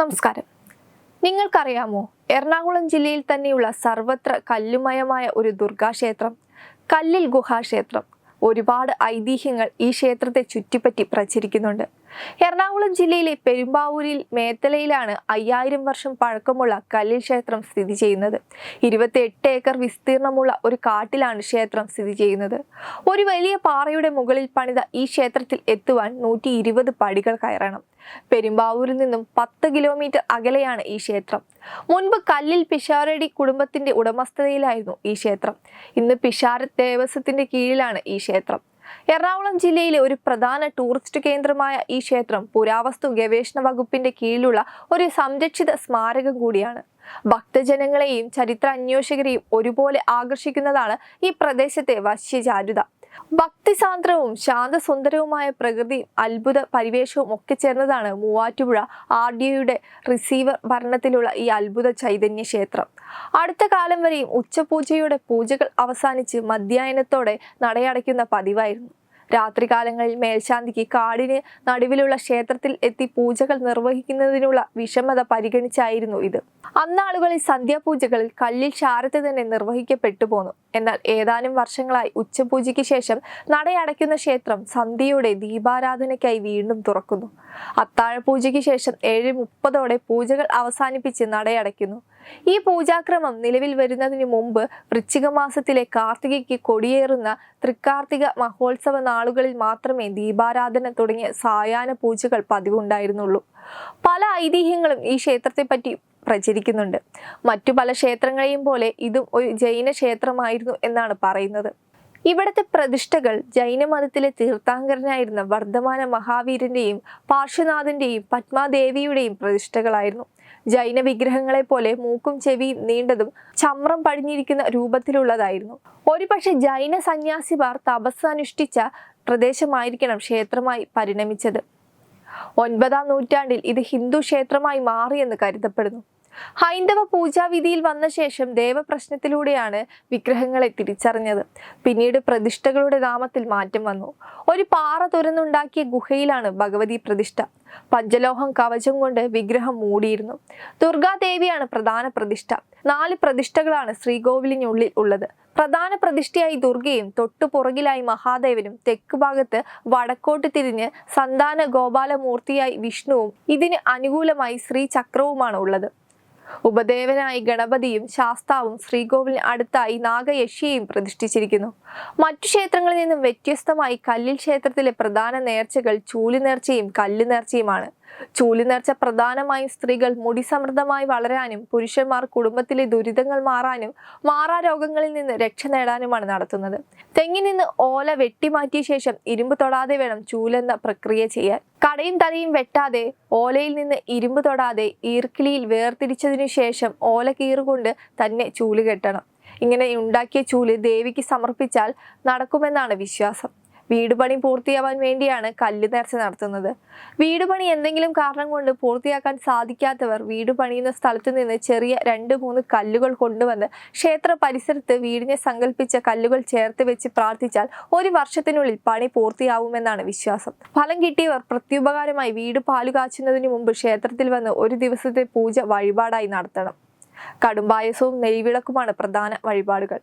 നമസ്കാരം. നിങ്ങൾക്കറിയാമോ എറണാകുളം ജില്ലയിൽ തന്നെയുള്ള സർവത്ര കല്ലുമയമായ ഒരു ദുർഗാക്ഷേത്രം കല്ലിൽ ഗുഹാക്ഷേത്രം ഒരുപാട് ഐതിഹ്യങ്ങൾ ഈ ക്ഷേത്രത്തെ ചുറ്റിപ്പറ്റി പ്രചരിക്കുന്നുണ്ട്. എറണാകുളം ജില്ലയിലെ പെരുമ്പാവൂരിൽ മേത്തലയിലാണ് അയ്യായിരം വർഷം പഴക്കമുള്ള കല്ലിൽ ക്ഷേത്രം സ്ഥിതി ചെയ്യുന്നത്. ഇരുപത്തി എട്ട് ഏക്കർ വിസ്തീർണമുള്ള ഒരു കാട്ടിലാണ് ക്ഷേത്രം സ്ഥിതി ചെയ്യുന്നത്. ഒരു വലിയ പാറയുടെ മുകളിൽ പണിത ഈ ക്ഷേത്രത്തിൽ എത്തുവാൻ നൂറ്റി ഇരുപത് പടികൾ കയറണം. പെരുമ്പാവൂരിൽ നിന്നും പത്ത് കിലോമീറ്റർ അകലെയാണ് ഈ ക്ഷേത്രം. മുൻപ് കല്ലിൽ പിഷാരടി കുടുംബത്തിന്റെ ഉടമസ്ഥതയിലായിരുന്നു ഈ ക്ഷേത്രം. ഇന്ന് പിഷാര ദേവസ്വത്തിന്റെ കീഴിലാണ് ഈ ക്ഷേത്രം. എറണാകുളം ജില്ലയിലെ ഒരു പ്രധാന ടൂറിസ്റ്റ് കേന്ദ്രമായ ഈ ക്ഷേത്രം പുരാവസ്തു ഗവേഷണ വകുപ്പിന്റെ കീഴിലുള്ള ഒരു സംരക്ഷിത സ്മാരകം കൂടിയാണ്. ഭക്തജനങ്ങളെയും ചരിത്ര അന്വേഷകരെയും ഒരുപോലെ ആകർഷിക്കുന്നതാണ് ഈ പ്രദേശത്തെ വശ്യചാരുത ഭക്തിസാന്ദ്രവും ശാന്തസുന്ദരവുമായ പ്രകൃതിയും അത്ഭുത പരിവേഷവും ഒക്കെ ചേർന്നതാണ് മൂവാറ്റുപുഴ ആർ ഡി ഒയുടെ റിസീവർ ഭരണത്തിലുള്ള ഈ അത്ഭുത ചൈതന്യ ക്ഷേത്രം. അടുത്ത കാലം വരെയും ഉച്ചപൂജയുടെ പൂജകൾ അവസാനിച്ച് മധ്യായനത്തോടെ നടയടയ്ക്കുന്ന പതിവായിരുന്നു. രാത്രികാലങ്ങളിൽ മേൽശാന്തിക്ക് കാടിന് നടുവിലുള്ള ക്ഷേത്രത്തിൽ എത്തി പൂജകൾ നിർവഹിക്കുന്നതിനുള്ള വിഷമത പരിഗണിച്ചായിരുന്നു ഇത്. അന്നാളുകളിൽ സന്ധ്യാപൂജകളിൽ കല്ലിൽ ചാരത്ത് തന്നെ നിർവഹിക്കപ്പെട്ടു പോന്നു. എന്നാൽ ഏതാനും വർഷങ്ങളായി ഉച്ചപൂജയ്ക്ക് ശേഷം നടയടയ്ക്കുന്ന ക്ഷേത്രം സന്ധ്യയുടെ ദീപാരാധനയ്ക്കായി വീണ്ടും തുറക്കുന്നു. അത്താഴപൂജയ്ക്ക് ശേഷം ഏഴ് മുപ്പതോടെ പൂജകൾ അവസാനിപ്പിച്ച് നടയടയ്ക്കുന്നു. ഈ പൂജാക്രമം നിലവിൽ വരുന്നതിന് മുമ്പ് വൃശ്ചിക മാസത്തിലെ കാർത്തികയ്ക്ക് കൊടിയേറുന്ന തൃക്കാർത്തിക മഹോത്സവ നാളുകളിൽ മാത്രമേ ദീപാരാധന തുടങ്ങിയ സായാഹ്ന പൂജകൾ പതിവുണ്ടായിരുന്നുള്ളൂ. പല ഐതിഹ്യങ്ങളും ഈ ക്ഷേത്രത്തെപ്പറ്റി പ്രചരിക്കുന്നുണ്ട്. മറ്റു പല ക്ഷേത്രങ്ങളെയും പോലെ ഇതും ഒരു ജൈന ക്ഷേത്രമായിരുന്നു എന്നാണ് പറയുന്നത്. ഇവിടുത്തെ പ്രതിഷ്ഠകൾ ജൈനമതത്തിലെ തീർത്ഥാങ്കരനായിരുന്ന വർദ്ധമാന മഹാവീരന്റെയും പാർശ്വനാഥന്റെയും പത്മാദേവിയുടെയും പ്രതിഷ്ഠകളായിരുന്നു. ജൈന വിഗ്രഹങ്ങളെ പോലെ മൂക്കും ചെവിയും നീണ്ടതും ചമ്രം പടിഞ്ഞിരിക്കുന്ന രൂപത്തിലുള്ളതായിരുന്നു. ഒരുപക്ഷെ ജൈന സന്യാസിമാർ തപസ് അനുഷ്ഠിച്ച പ്രദേശമായിരിക്കണം ക്ഷേത്രമായി പരിണമിച്ചത്. ഒൻപതാം നൂറ്റാണ്ടിൽ ഇത് ഹിന്ദു ക്ഷേത്രമായി മാറിയെന്ന് കരുതപ്പെടുന്നു. ഹൈന്ദവ പൂജാവിധിയിൽ വന്ന ശേഷം ദേവപ്രശ്നത്തിലൂടെയാണ് വിഗ്രഹങ്ങളെ തിരിച്ചറിഞ്ഞത്. പിന്നീട് പ്രതിഷ്ഠകളുടെ നാമത്തിൽ മാറ്റം വന്നു. ഒരു പാറ തുരന്നുണ്ടാക്കിയ ഗുഹയിലാണ് ഭഗവതി പ്രതിഷ്ഠ. പഞ്ചലോഹം കവചം കൊണ്ട് വിഗ്രഹം മൂടിയിരുന്നു. ദുർഗാദേവിയാണ് പ്രധാന പ്രതിഷ്ഠ. നാല് പ്രതിഷ്ഠകളാണ് ശ്രീകോവിലിനുള്ളിൽ ഉള്ളത്. പ്രധാന പ്രതിഷ്ഠയായി ദുർഗയും തൊട്ടു പുറകിലായി മഹാദേവനും തെക്ക് ഭാഗത്ത് വടക്കോട്ട് തിരിഞ്ഞ് സന്താന ഗോപാലമൂർത്തിയായി വിഷ്ണുവും ഇതിന് അനുകൂലമായി ശ്രീചക്രവുമാണ് ഉള്ളത്. ഉപദേവനായി ഗണപതിയും ശാസ്താവും ശ്രീകോവിലിന് അടുത്തായി നാഗയക്ഷിയെയും പ്രതിഷ്ഠിച്ചിരിക്കുന്നു. മറ്റു ക്ഷേത്രങ്ങളിൽ നിന്നും വ്യത്യസ്തമായി കല്ലിൽ ക്ഷേത്രത്തിലെ പ്രധാന നേർച്ചകൾ ചൂലി നേർച്ചയും കല്ല് നേർച്ചയുമാണ് ചൂലി നേർച്ച പ്രധാനമായും സ്ത്രീകൾ മുടി സമൃദ്ധമായി വളരാനും പുരുഷന്മാർ കുടുംബത്തിലെ ദുരിതങ്ങൾ മാറാനും മാറാ രോഗങ്ങളിൽ നിന്ന് രക്ഷ നേടാനുമാണ് നടത്തുന്നത്. തെങ്ങിൽ നിന്ന് ഓല വെട്ടിമാറ്റിയ ശേഷം ഇരുമ്പ് തൊടാതെ വേണം ചൂലെന്ന പ്രക്രിയ ചെയ്യാൻ. കടയും തലയും വെട്ടാതെ ഓലയിൽ നിന്ന് ഇരുമ്പ് തൊടാതെ ഈർക്കിളിയിൽ വേർതിരിച്ചതിനു ശേഷം ഓല കീറുകൊണ്ട് തന്നെ ചൂൽ കെട്ടണം. ഇങ്ങനെ ഉണ്ടാക്കിയ ചൂൽ ദേവിക്ക് സമർപ്പിച്ചാൽ നടക്കുമെന്നാണ് വിശ്വാസം. വീട് പണി പൂർത്തിയാവാൻ വേണ്ടിയാണ് കല്ല് നേർച്ച നടത്തുന്നത്. വീട് പണി എന്തെങ്കിലും കാരണം കൊണ്ട് പൂർത്തിയാക്കാൻ സാധിക്കാത്തവർ വീട് പണിയുന്ന സ്ഥലത്ത് നിന്ന് ചെറിയ രണ്ട് മൂന്ന് കല്ലുകൾ കൊണ്ടുവന്ന് ക്ഷേത്ര പരിസരത്ത് വീടിനെ സങ്കല്പിച്ച കല്ലുകൾ ചേർത്ത് വെച്ച് പ്രാർത്ഥിച്ചാൽ ഒരു വർഷത്തിനുള്ളിൽ പണി പൂർത്തിയാവുമെന്നാണ് വിശ്വാസം. ഫലം കിട്ടിയവർ പ്രത്യുപകാരമായി വീട് പാലു കാച്ചുന്നതിന് മുമ്പ് ക്ഷേത്രത്തിൽ വന്ന് ഒരു ദിവസത്തെ പൂജ വഴിപാടായി നടത്തണം. കടുംപായസവും നെയ്വിളക്കുമാണ് പ്രധാന വഴിപാടുകൾ.